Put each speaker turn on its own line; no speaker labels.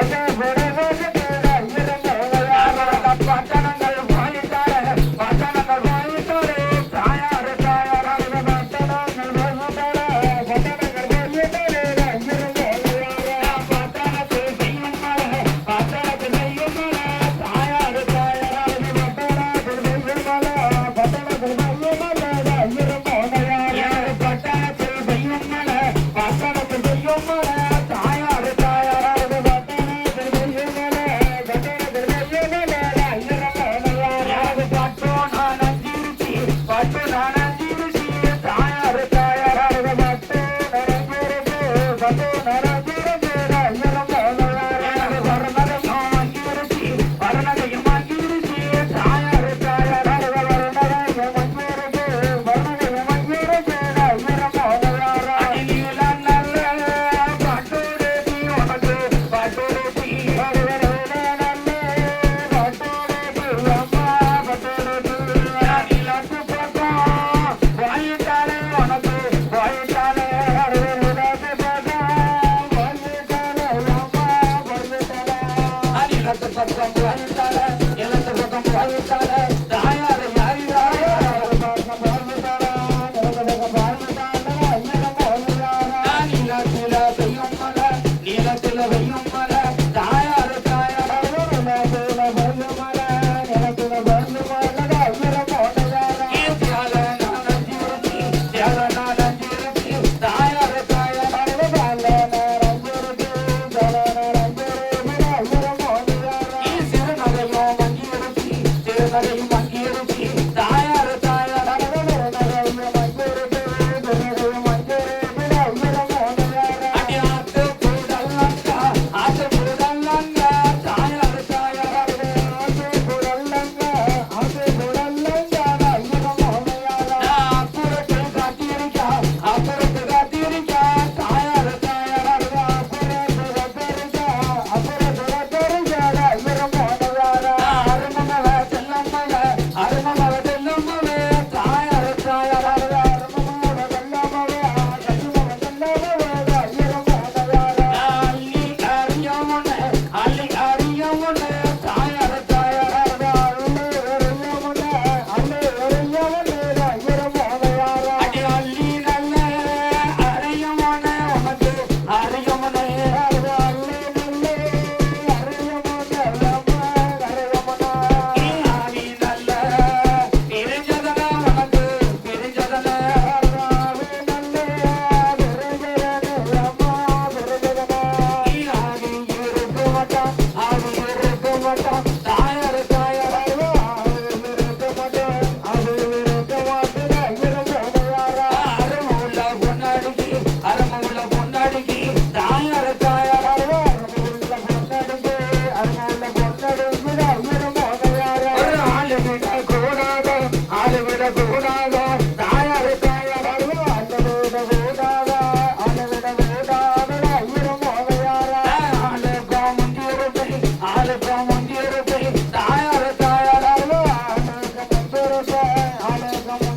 Nos. Thank you.
இலக்கு பக்கம் பாதித்தார இலக்கு பக்கம் பாதித்தார Fire!
ஆலோச ஆலோகம்